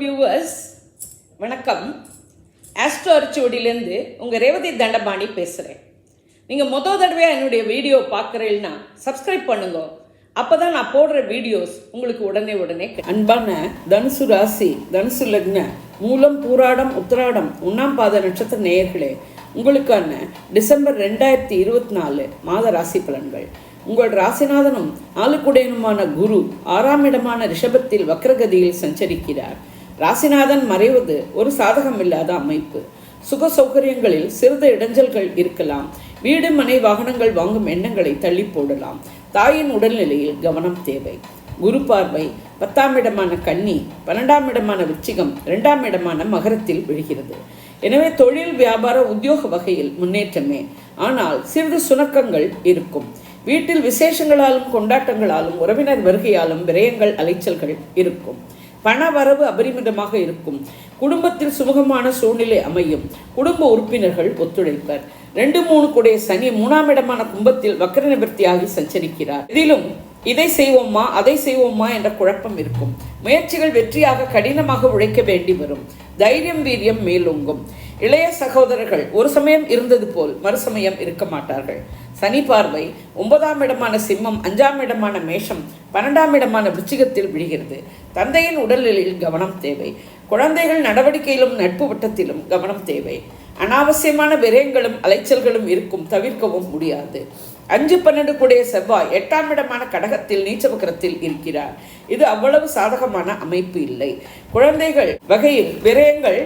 Viewers வணக்கம். Astro அரிச்சோடியிலேருந்து உங்கள் ரேவதி தண்டபாணி பேசுகிறேன் நீங்கள் மொதல் தடவையாக என்னுடைய வீடியோ பார்க்குறீங்கன்னா சப்ஸ்கிரைப் பண்ணுங்க. அப்போ தான் நான் போடுற வீடியோஸ் உங்களுக்கு உடனே உடனே அன்பான தனுசு ராசி தனுசு லக்ன மூலம் பூராடம் உத்திராடம் ஒன்றாம் பாத நட்சத்திர நேயர்களே உங்களுக்கான டிசம்பர் ரெண்டாயிரத்தி இருபத்தி நாலு மாத ராசி பலன்கள். உங்கள் ராசிநாதனும் ஆளுக்குடையனுமான குரு ஆறாம் இடமான ரிஷபத்தில் வக்ரகதியில் சஞ்சரிக்கிறார். ராசிநாதன் மறைவது ஒரு சாதகம் இல்லாத அமைப்பு. சுக சௌகரியங்களில் சிறிது இடைஞ்சல்கள் இருக்கலாம். வீடு மனை வாகனங்கள் வாங்கும் எண்ணங்களை தள்ளி போடலாம். தாயின் உடல்நிலையில் கவனம் தேவை. குரு பார்வை பத்தாம் இடமான கன்னி பன்னெண்டாம் இடமான விச்சிகம் இரண்டாம் இடமான மகரத்தில் விழுகிறது. எனவே தொழில் வியாபார உத்தியோக வகையில் முன்னேற்றமே. ஆனால் சிறிது சுணக்கங்கள் இருக்கும். வீட்டில் விசேஷங்களாலும் கொண்டாட்டங்களாலும் உறவினர் வருகையாலும் விரயங்கள் அலைச்சல்கள் இருக்கும். பண வரவு அபரிமிதமாக இருக்கும். குடும்பத்தில் சுமூகமான சூழ்நிலை அமையும். குடும்ப உறுப்பினர்கள் ஒத்துழைப்பர். ரெண்டு மூணு கூடிய சனி மூணாம் இடமான கும்பத்தில் வக்கர நிவர்த்தியாகி சஞ்சரிக்கிறார். இதிலும் இதை செய்வோமா அதை செய்வோமா என்ற குழப்பம் இருக்கும். முயற்சிகள் வெற்றியாக கடினமாக உழைக்க வேண்டி வரும். தைரியம் வீரியம் மேலோங்கும். இளைய சகோதரர்கள் ஒரு சமயம் இருந்தது போல் மறுசமயம் இருக்க மாட்டார்கள். சனி பார்வை ஒன்பதாம் இடமான சிம்மம் அஞ்சாம் இடமான மேஷம் பன்னெண்டாம் இடமான விருச்சிகத்தில் விழுகிறது. தந்தையின் உடல்நிலையில் கவனம் தேவை. குழந்தைகள் நடவடிக்கையிலும் நட்பு வட்டத்திலும் கவனம் தேவை. அனாவசியமான விரயங்களும் அலைச்சல்களும் இருக்கும் தவிர்க்கவும் முடியாது. அஞ்சு பன்னெண்டு கூடிய செவ்வாய் எட்டாம் இடமான கடகத்தில் நீச்சவக்கரத்தில் இருக்கிறார். இது அவ்வளவு சாதகமான அமைப்பு இல்லை. குழந்தைகள் வகையில் விரயங்கள்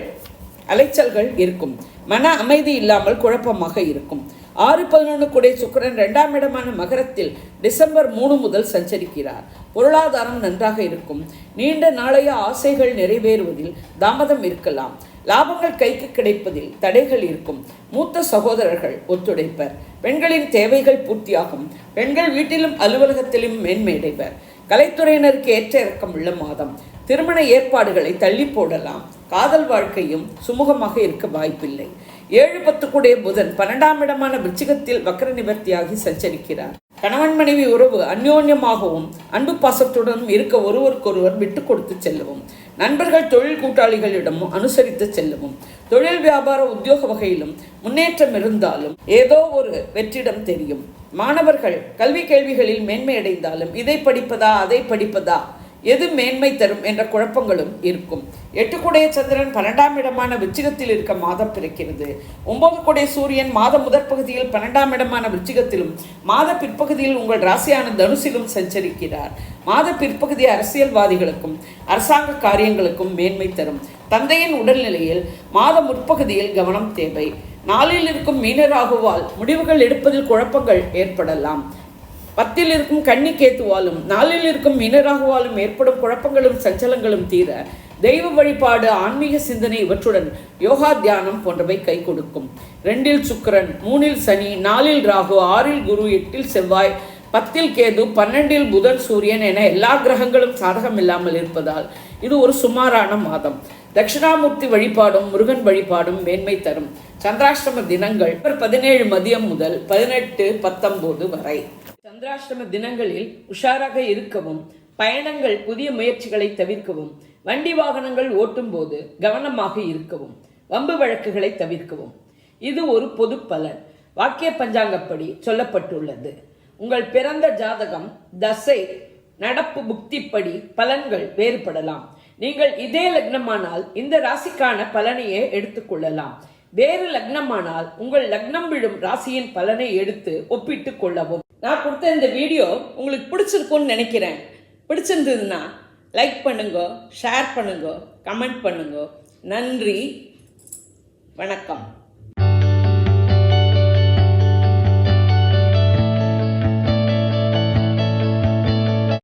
அலைச்சல்கள் இருக்கும். மன அமைதி இல்லாமல் குழப்பமாக இருக்கும். ஆறு பதினொன்று கூட சுக்கரன் இரண்டாம் இடமான மகரத்தில் டிசம்பர் மூணு முதல் சஞ்சரிக்கிறார். பொருளாதாரம் நன்றாக இருக்கும். நீண்ட நாளைய ஆசைகள் நிறைவேறுவதில் தாமதம் இருக்கலாம். லாபங்கள் கைக்கு கிடைப்பதில் தடைகள் இருக்கும். மூத்த சகோதரர்கள் ஒத்துழைப்பர். பெண்களின் தேவைகள் பூர்த்தியாகும். பெண்கள் வீட்டிலும் அலுவலகத்திலும் மேன்மையடைவர் கலைத்துறையினருக்கு ஏற்ற இறக்கம் உள்ள மாதம். திருமண ஏற்பாடுகளை தள்ளி போடலாம். காதல் வாழ்க்கையும் சுமூகமாக இருக்க வாய்ப்பில்லை. ஏழு பத்து கூடிய புதன் பன்னெண்டாம் இடமான விருச்சிகத்தில் வக்கர நிவர்த்தியாகி சஞ்சரிக்கிறார். கணவன் மனைவி உறவு அந்யோன்யமாகவும் அன்பு பாசத்துடனும் இருக்க ஒருவருக்கொருவர் விட்டு கொடுத்து செல்லவும் நண்பர்கள் தொழில் கூட்டாளிகளிடமும் அனுசரித்து செல்லவும் தொழில் வியாபார உத்தியோக வகையிலும் முன்னேற்றம் இருந்தாலும் ஏதோ ஒரு வெற்றிடம் தெரியும். மாணவர்கள் கல்வி கேள்விகளில் மேன்மை அடைந்தாலும் இதை படிப்பதா அதை படிப்பதா எது மேன்மை தரும் என்ற குழப்பங்களும் இருக்கும். எட்டு குடைய சந்திரன் பன்னெண்டாம் இடமான விச்சிகத்தில் இருக்க மாதம் பிறக்கிறது. ஒன்பது குடைய சூரியன் மாத முதற் பகுதியில் பன்னெண்டாம் இடமான விச்சிகத்திலும் மாத பிற்பகுதியில் உங்கள் ராசியான தனுசிலும் சஞ்சரிக்கிறார். மாத பிற்பகுதி அரசியல்வாதிகளுக்கும் அரசாங்க காரியங்களுக்கும் மேன்மை தரும். தந்தையின் உடல்நிலையில் மாத முற்பகுதியில் கவனம் தேவை. நாளில் இருக்கும் மீனராகுவால் முடிவுகள் எடுப்பதில் குழப்பங்கள் ஏற்படலாம். பத்தில் இருக்கும் கன்னி கேத்துவாலும் நாளில் இருக்கும் மீனராகுவாலும் ஏற்படும் குழப்பங்களும் சஞ்சலங்களும் தீர தெய்வ வழிபாடு ஆன்மீக சிந்தனை இவற்றுடன் யோகா தியானம் போன்றவை கை கொடுக்கும். ரெண்டில் சுக்கரன் மூணில் சனி நாலில் ராகு ஆறில் குரு எட்டில் செவ்வாய் பத்தில் கேது பன்னெண்டில் புதன் சூரியன் என எல்லா கிரகங்களும் சாதகம் இல்லாமல் இருப்பதால் இது ஒரு சுமாரான மாதம். தட்சிணாமூர்த்தி வழிபாடும் முருகன் வழிபாடும் மேன்மை தரும். சந்திராஷ்டம தினங்கள் பதினேழு மதியம் முதல் பதினெட்டு பத்தொம்போது வரை. சந்திராஷ்டம தினங்களில் உஷாராக இருக்கவும் பயணங்கள் புதிய முயற்சிகளை தவிர்க்கவும் வண்டி வாகனங்கள் ஓட்டும் போது கவனமாக இருக்கவும் வம்பு வழக்குகளை தவிர்க்கவும். இது ஒரு பொது பலன். வாக்கிய பஞ்சாங்கப்படி சொல்லப்பட்டுள்ளது. உங்கள் பிறந்த ஜாதகம் தசை நடப்பு புக்திப்படி பலன்கள் வேறுபடலாம். நீங்கள் இதே லக்னமானால் இந்த ராசிக்கான பலனையே எடுத்துக்கொள்ளலாம் வேறு லக்னமானால் உங்கள் லக்னம் விழும் ராசியின் பலனை எடுத்து ஒப்பிட்டுக் கொள்ளவும். நான் கொடுத்த இந்த வீடியோ உங்களுக்கு பிடிச்சிருக்கும்னு நினைக்கிறேன். பிடிச்சிருந்ததுன்னா லைக் பண்ணுங்க ஷேர் பண்ணுங்க கமெண்ட் பண்ணுங்க. நன்றி வணக்கம்.